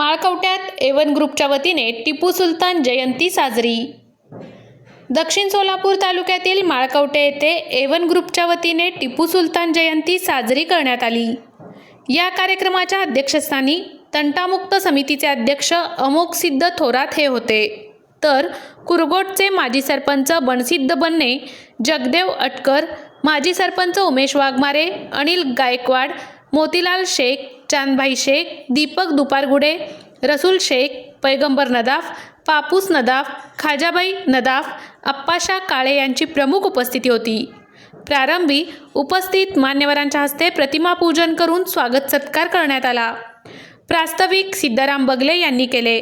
माळकवट्यात A1 ग्रुपच्या वतीने टिपू सुलतान जयंती साजरी. दक्षिण सोलापूर तालुक्यातील माळकवटे येथे एवन ग्रुपच्या वतीने टिपू सुलतान जयंती साजरी करण्यात आली. या कार्यक्रमाच्या अध्यक्षस्थानी तंटामुक्त समितीचे अध्यक्ष अमोक सिद्ध थोरात हे होते. तर कुरगोटचे माजी सरपंच बनसिद्ध बन्ने जगदेव अटकर माजी सरपंच उमेश वाघमारे अनिल गायकवाड मोतीलाल शेख चांदभाई शेख दीपक दुपारगुडे रसूल शेख पैगंबर नदाफ पापूस नदाफ खाजाबाई नदाफ अप्पाशा काळे यांची प्रमुख उपस्थिती होती. प्रारंभी उपस्थित मान्यवरांच्या हस्ते प्रतिमा पूजन करून स्वागत सत्कार करण्यात आला. प्रास्ताविक सिद्धाराम बगले यांनी केले.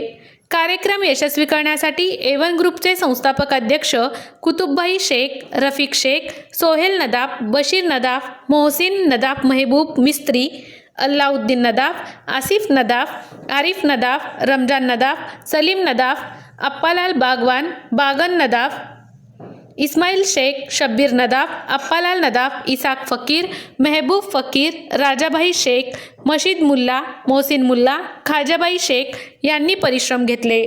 कार्यक्रम यशस्वी करण्यासाठी एवन ग्रुपचे संस्थापक अध्यक्ष कुतुबभाई शेख रफिक शेख सोहेल नदाफ बशीर नदाफ मोहसिन नदाफ मेहबूब मिस्त्री अल्लाउद्दीन नदाफ आसिफ नदाफ आरिफ नदाफ रमजान नदाफ सलीम नदाफ अप्पालाल बागवान बागन नदाफ इस्माईल शेख शब्बीर नदाफ अप्पालाल नदाफ इसाक फकीर मेहबूब फकीर राजाभाई शेख मशीद मुल्ला मोहसिन मुल्ला खाजाबाई शेख यांनी परिश्रम घेतले.